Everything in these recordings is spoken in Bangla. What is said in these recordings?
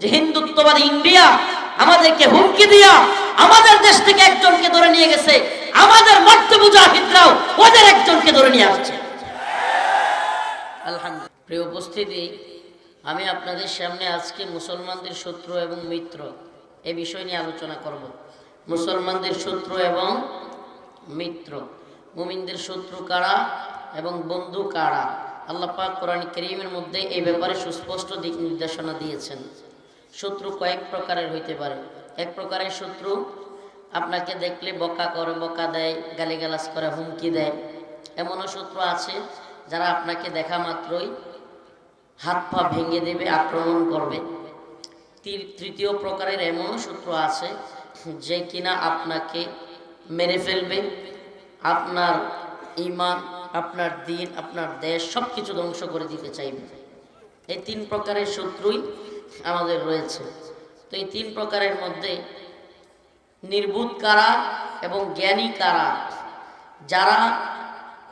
যে হিন্দুত্ববাদী ইন্ডিয়া আমাদেরকে হুমকি দিয়া আমাদের দেশ থেকে একজনকে ধরে নিয়ে গেছে, আমাদের মর্তে মুজাহিদরাও ওদের একজনকে ধরে নিয়ে আসছে। আলহামদুলিল্লাহ। প্রিয় উপস্থিতি, আমি আপনাদের সামনে আজকে মুসলমানদের শত্রু এবং মিত্র এ বিষয় নিয়ে আলোচনা করব। মুসলমানদের শত্রু এবং মিত্র। মুমিনদের শত্রু কারা এবং বন্ধু কারা? আল্লাহ পাক কোরআন করিমের মধ্যে এই ব্যাপারে সুস্পষ্ট দিক নির্দেশনা দিয়েছেন। শত্রু কয়েক প্রকারের হইতে পারে। এক প্রকারের শত্রু আপনাকে দেখলে বকা করে, বকা দেয়, গালিগালাজ করে, হুমকি দেয়। এমনও শত্রু আছে যারা আপনাকে দেখা মাত্রই হাত পা ভেঙে দেবে, আক্রমণ করবে। তৃতীয় প্রকারের এমনও শত্রু আছে যে কিনা আপনাকে মেরে ফেলবে। আপনার ইমান, আপনার দিন, আপনার দেশ সব কিছু ধ্বংস করে দিতে চাইবে। এই তিন প্রকারের শত্রুই আমাদের রয়েছে। তো এই তিন প্রকারের মধ্যে নির্বুধ কারা এবং জ্ঞানী কারা? যারা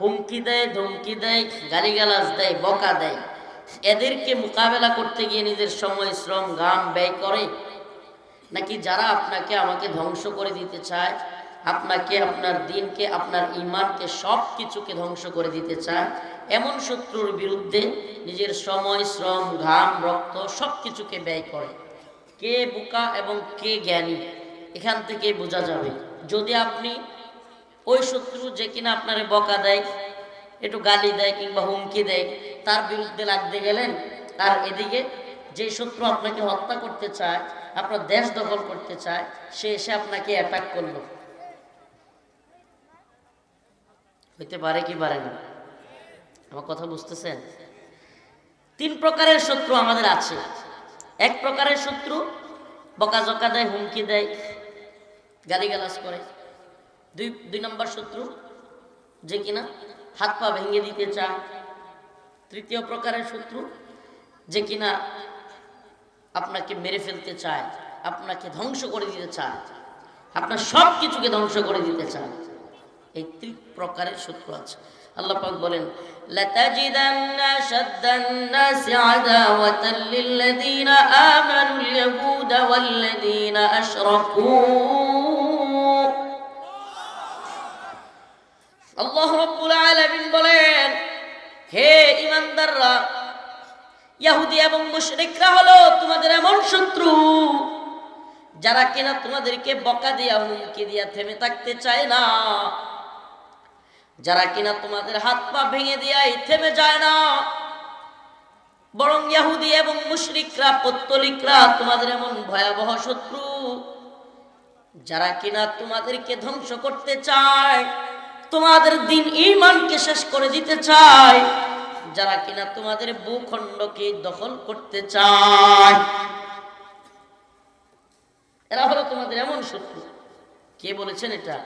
হুমকি দেয়, ধমকি দেয়, গালিগালাজ দেয়, বকা দেয়, এদেরকে মোকাবেলা করতে গিয়ে নিজের সময়, শ্রম, ঘাম ব্যয় করে? নাকি যারা আপনাকে, আমাকে ধ্বংস করে দিতে চায়, আপনাকে, আপনার দিনকে, আপনার ইমানকে সব কিছুকে ধ্বংস করে দিতে চায়? এমন শত্রুর বিরুদ্ধে নিজের সময়, শ্রম, ঘাম, রক্ত সব কিছুকে ব্যয় করে। কে বোকা এবং কে জ্ঞানী, এখান থেকে বোঝা যাবে। যদি আপনি ওই শত্রু যে কিনা আপনারে বকা দেয়, একটু গালি দেয় কিংবা হুমকি দেয়, তার বিরুদ্ধে লাগতে গেলেন আর এদিকে যে শত্রু আপনাকে হত্যা করতে চায়, আপনার দেশ দখল করতে চায়, সে এসে আপনাকে অ্যাটাক করল। হইতে পারে কি পারে না? আমার কথা বুঝতেছেন? তিন প্রকারের শত্রু আমাদের আছে। এক প্রকারের শত্রু বকাঝকা দেয়, হুমকি দেয়, গালিগালাজ করে। দুই দুই নম্বর শত্রু যে কিনা হাত পা ভেঙে দিতে চায়। তৃতীয় প্রকারের শত্রু যে কিনা আপনাকে মেরে ফেলতে চায়, আপনাকে ধ্বংস করে দিতে চায়, আপনার সব কিছুকে ধ্বংস করে দিতে চায়। এই তিন প্রকারের শত্রু আছে। আল্লাহ পাক বলেন لتجدن أشد الناس عداوة للذين آمنوا اليهود والذين أشركوا আল্লাহ রব্বুল আলামিন বলেন হে ইমানদাররা ইহুদি এবং মুশরিকরা হলো তোমাদের এমন শত্রু যারা কিনা তোমাদেরকে বকা দিয়া হুমকি দিয়া থেমে থাকতে চায় না যারা কিনা তোমাদের হাত পা ভেঙে দিয়াই থেমে যায় না। বরং ইহুদি এবং মুশরিকরা, পত্তলিকরা তোমাদের এমন ভয়াবহ শত্রু, যারা কিনা তোমাদেরকে ধ্বংস করতে চায়, তোমাদের দিন ইমানকে শেষ করে দিতে চায়, যারা কিনা তোমাদের ভূখণ্ডকে দখল করতে চায়। এরা হলো তোমাদের এমন শত্রু। কে বলেছেন এটা?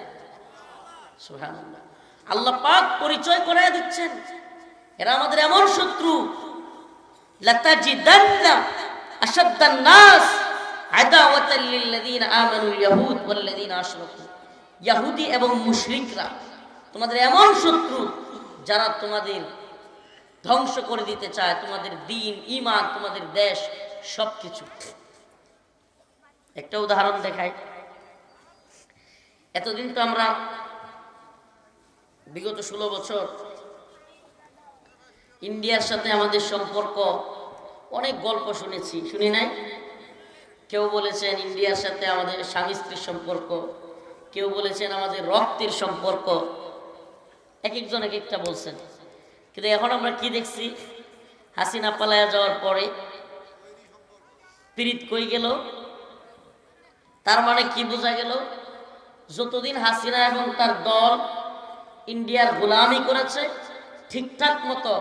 সুবহানাল্লাহ। আল্লাহ পাক পরিচয় করাই দিচ্ছেন। এরা আমাদের এমন শত্রু। আশরাকু। ইহুদি এবং মুশরিকরা তোমাদের এমন শত্রু যারা তোমাদের ধ্বংস করে দিতে চায়। তোমাদের দিন ইমান তোমাদের দেশ, সবকিছু। একটা উদাহরণ দেখাই। এতদিন তো আমরা বিগত ষোলো বছর ইন্ডিয়ার সাথে আমাদের সম্পর্ক, অনেক গল্প শুনেছি। শুনি নাই? কেউ বলেছেন ইন্ডিয়ার সাথে আমাদের স্বামী স্ত্রীর সম্পর্ক, কেউ বলেছেন আমাদের রক্তের সম্পর্ক। এক একজন এক একটা বলছেন। কিন্তু এখন আমরা কি দেখছি? হাসিনা পালায়া যাওয়ার পরে পীড়িত কই গেল? তার মানে কি বোঝা গেল? যতদিন হাসিনা এবং তার দল ইন্ডিয়ার গোলামি করেছে, ঠিকঠাক মতো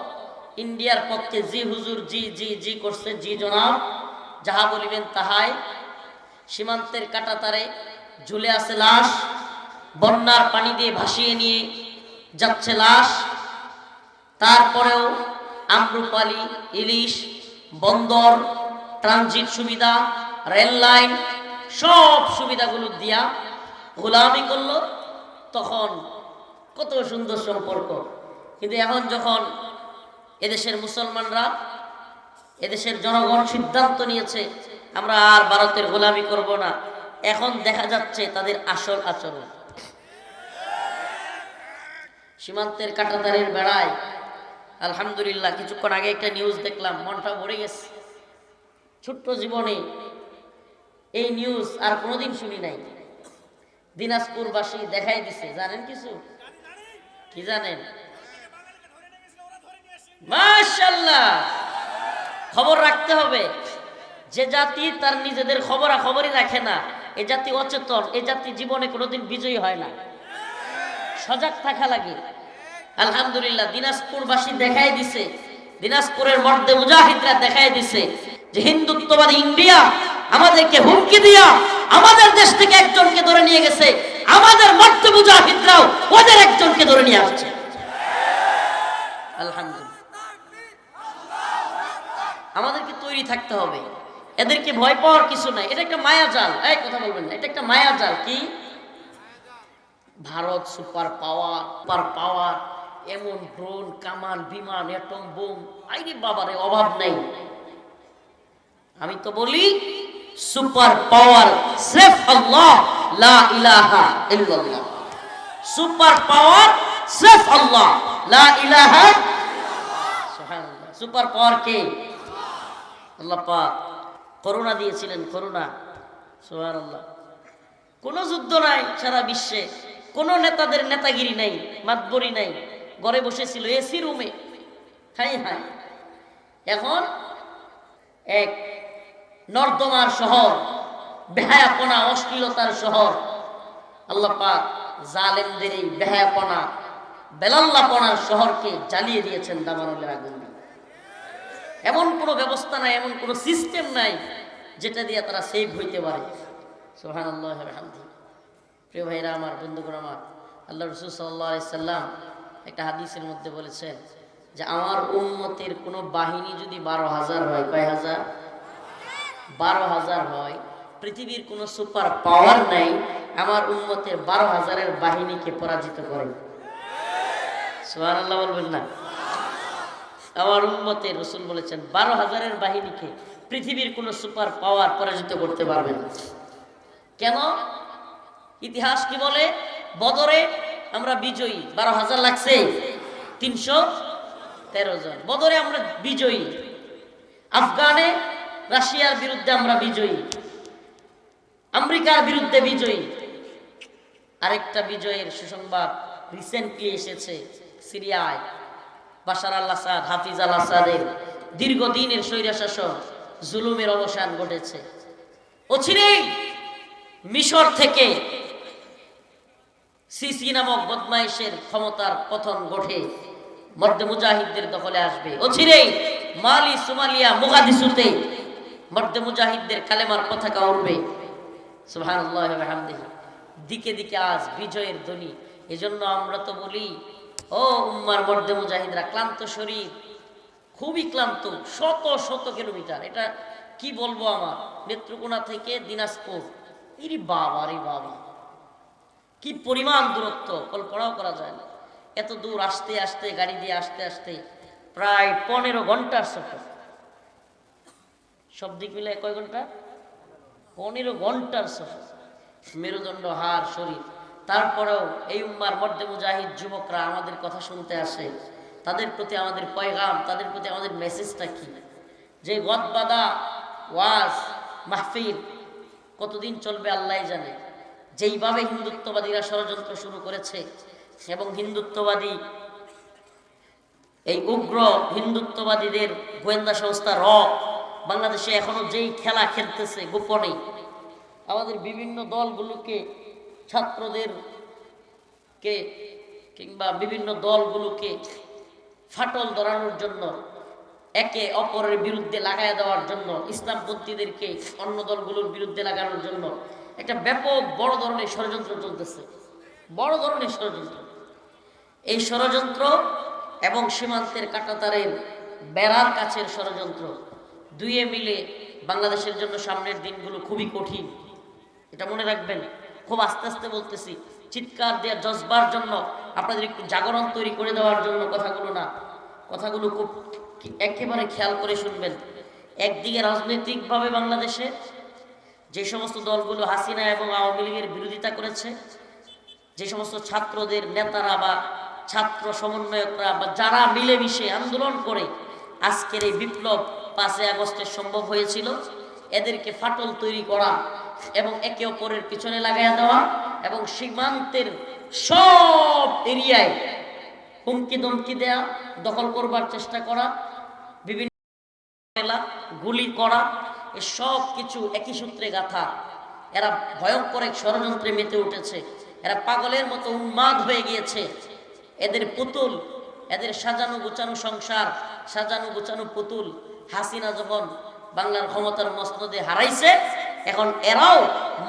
ইন্ডিয়ার পক্ষে জি হুজুর, জি জি জি করছে, জি জনাব, যাহা বলিবেন তাহাই। সীমান্তের কাটাতারে ঝুলে আছে লাশ, বন্যার পানি দিয়ে ভাসিয়ে নিয়ে যাচ্ছে লাশ। তারপরেও আমরুপালি, ইলিশ, বন্দর, ট্রানজিট সুবিধা, রেল লাইন, সব সুবিধাগুলো দিয়া গোলামি করল। তখন কত সুন্দর সম্পর্ক। কিন্তু এখন যখন এদেশের মুসলমানরা এদেশের জনগণ সিদ্ধান্ত নিয়েছে, আমরা আর ভারতের গোলামি করব না। এখন দেখা যাচ্ছে তাদের আসল আচরণ। সীমান্তের কাটাতারের বেড়ায়, আলহামদুলিল্লাহ, কিছুক্ষণ আগে একটা নিউজ দেখলাম, মনটা ভরে গেছে। ছোট্ট জীবনে এই নিউজ আর কোনোদিন শুনি নাই। দিনাজপুরবাসী দেখাই দিছে, জানেন কিছু? কি জানেন? মাশাল্লাহ খবর রাখতে হবে, যে জাতি তার নিজেদের খবরা খবরই রাখে না। এ জাতি অচেতন, এ জাতি জীবনে কোনোদিন বিজয়ী হয় না। সজাগ থাকা লাগে। আলহামদুলিল্লাহ, দিনাজপুরবাসী দেখাই দিছে, দিনাজপুরের মধ্যে মুজাহিদরা দেখাই দিছে, যে হিন্দুত্ববাদী ইন্ডিয়া আমাদেরকে হুমকি দিয়া আমাদের দেশ থেকে একজনকে ধরে নিয়ে গেছে। আমাদের মধ্যে মুজাহিদরাও ওদের একজনকে ধরে নিয়ে আসছে। আমাদেরকে তৈরি থাকতে হবে। এদেরকে ভয় পাওয়ার কিছু নাই। এটা একটা মায়া জাল। এই কথা বলবেন না, এটা একটা মায়া জাল। কি? Bharat super power super power, এমন ড্রোন, কামান, বিমান এটম বোম, আইরে বাবারে, অভাব নাই। আমি তো বলি, সুপার পাওয়ার, সেফ আল্লাহ। লা ইলাহা ইল্লাল্লাহ। সুপার পাওয়ার সেফ আল্লাহ লা ইলাহা সুবহানাল্লাহ। সুপার পাওয়ার কে? আল্লাহ পাক করোনা দিয়েছিলেন করোনা সুবহানাল্লাহ। কোনো যুদ্ধ নাই সারা বিশ্বে। কোনো নেতাদের নেতাগিরি নাই, মাতবরি নাই। ঘরে বসেছিল এসি রুমে। হাই হাই এখন এক নর্দমার শহর। বেহায়াপনা, অশ্লীলতার শহর। আল্লাহ পাক জালেমদের এই বেহায়াপনা, বেলাল্লাপনার শহরকে জ্বালিয়ে দিয়েছেন দামানুলের আগুন এমন কোনো ব্যবস্থা নাই, এমন কোনো সিস্টেম নাই, যেটা দিয়ে তারা সেভ হইতে পারে। সোহান আল্লাহ প্রিয় ভাইরা আমার, বন্ধুগণ আমার, আল্লাহ রসুল সাল্লাহ সাল্লাম একটা হাদিসের মধ্যে বলেছেন যে, আমার উন্মতের কোনো বাহিনী যদি বারো হাজার হয়, কয় হাজার? বারো হাজার হয় পৃথিবীর কোনো সুপার পাওয়ার নাই, আমার উন্মতের বারো হাজারের বাহিনীকে পরাজিত করে বলবেন না? আমার উন্মতে রসুল বলেছেন, বারো হাজারের বাহিনীকে পৃথিবীর কোনো সুপার পাওয়ার পরাজিত করতে পারবে না। কেন? ইতিহাস কি বলে? বদরে আমরা বিজয়ী, বারো হাজার লাগছে, তিনশো তেরো জন। বদরে আমরা বিজয়ী, আফগানে, রাশিয়ার বিরুদ্ধে আমরা বিজয়ী। আমেরিকার বিরুদ্ধে বিজয়ী। আরেকটা বিজয়ের সুসংবাদ রিসেন্টলি এসেছে সিরিয়ায়। বাশার আল হাফিজ আল আসাদের দীর্ঘদিনের স্বৈরাশাসন জুলুমের অবসান ঘটেছে। অচিরেই মিশর থেকে সিসি নামক বদমাইশের ক্ষমতার পতন ঘটে। মধ্যে মুজাহিদদের দখলে আসবে। অচিরেই মালি, সোমালিয়া মোগাদিসুতে মধ্যে মুজাহিদদের কালেমার পতাকা উঠবে সুবহানাল্লাহ দিকে দিকে আজ বিজয়ের ধ্বনি। এজন্য আমরা তো বলি, ও উম্মার মধ্যে মুজাহিদরা, ক্লান্ত শরীর, খুবই ক্লান্ত, শত শত কিলোমিটার। এটা কি বলব আমার? নেত্রকোনা থেকে দিনাজপুর। ইরি বাবা রে বাবা। কি পরিমাণ দূরত্ব, কল্পনাও করা যায় না। এত দূর আসতে আসতে, গাড়ি দিয়ে আসতে আসতে প্রায় পনেরো ঘণ্টার সফর। সব দিক মিলে কয় ঘণ্টা? পনেরো ঘণ্টার সফর। মেরুদণ্ড হার শরীর। তারপরেও এই উম্মার মধ্যে মুজাহিদ যুবকরা আমাদের কথা শুনতে আসে। তাদের প্রতি আমাদের পয়গাম, তাদের প্রতি আমাদের মেসেজটা কি? যে গদবাদা, ওয়াজ, মাহফিল, কতদিন চলবে আল্লাহ জানে। যেইভাবে হিন্দুত্ববাদীরা ষড়যন্ত্র শুরু করেছে এবং হিন্দুত্ববাদী, এই উগ্র হিন্দুত্ববাদীদের গোয়েন্দা সংস্থা র বাংলাদেশে এখনও যেই খেলা খেলতেছে গোপনে, আমাদের বিভিন্ন দলগুলোকে ছাত্রদের কে কিংবা বিভিন্ন দলগুলোকে ফাটল ধরানোর জন্য, একে অপরের বিরুদ্ধে লাগায় দেওয়ার জন্য, ইসলামপন্থীদেরকে অন্য দলগুলোর বিরুদ্ধে লাগানোর জন্য একটা ব্যাপক বড় ধরনের ষড়যন্ত্র চলতেছে। বড় ধরনের ষড়যন্ত্র। এই ষড়যন্ত্র এবং সীমান্তের কাটাতারের বেড়ার কাছের ষড়যন্ত্র দুইয়ে মিলে বাংলাদেশের জন্য সামনের দিনগুলো খুবই কঠিন। এটা মনে রাখবেন, খুব আস্তে আস্তে বলতেছি, চিৎকার দেওয়ার জজবার জন্য, আপনাদের একটু জাগরণ তৈরি করে দেওয়ার জন্য কথাগুলো না, কথাগুলো খুব একেবারে খেয়াল করে শুনবেন। একদিকে রাজনৈতিকভাবে বাংলাদেশে যে সমস্ত দলগুলো হাসিনা এবং আওয়ামী লীগের বিরোধিতা করেছে, যে সমস্ত ছাত্রদের নেতারা বা ছাত্র সমন্বয়করা বা যারা মিলেমিশে আন্দোলন করে, আজকের এই বিপ্লব পাঁচই আগস্টে সম্ভব হয়েছিল। এদেরকে ফাটল তৈরি করা এবং একে অপরের পিছনে লাগাইয়া দেওয়া এবং সীমান্তের সব এরিয়ায় হুমকি দমকি দেয়া, দখল করবার চেষ্টা করা, বিভিন্ন গুলি করা সব কিছু একই সূত্রে গাথা। এরা ভয়ঙ্কর এক ষড়যন্ত্রে মেতে উঠেছে। এরা পাগলের মতো উন্মাদ হয়ে গিয়েছে। এদের পুতুল, এদের সাজানো গুছানো সংসার সাজানো গুছানো পুতুল হাসিনা যখন বাংলার ক্ষমতার মসনদে হারাইছে, এখন এরাও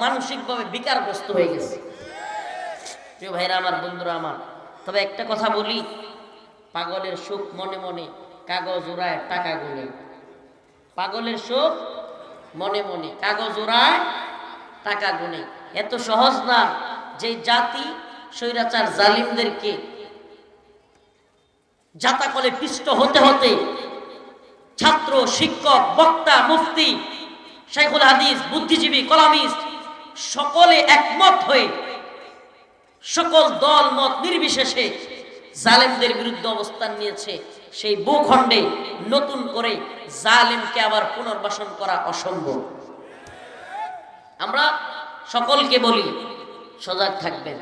মানসিকভাবে বিকারগ্রস্ত হয়ে গেছে। প্রিয় ভাইরা, আমার বন্ধুরা, আমার। তবে একটা কথা বলি, পাগলের সুখ মনে মনে কাগজ ওড়ায় টাকা গুনে। পাগলের সুখ মনে মনে কাগজ ওড়ায় টাকা গুনে। এত সহজ না যে জাতি, স্বৈরাচার জালিমদেরকে জাতাকলে পিষ্ট হতে হতে ছাত্র, শিক্ষক, বক্তা, মুফতি, শাইখুল হাদিস, বুদ্ধিজীবী, কলামিস্ট, সকলে একমত হয়ে, সকল দল, মত নির্বিশেষে জালেমদের বিরুদ্ধে অবস্থান নিয়েছে। সেই ভূখণ্ডে নতুন করে জালেমকে আবার পুনর্বাসন করা অসম্ভব। আমরা সকলকে বলি, সজাগ থাকবেন।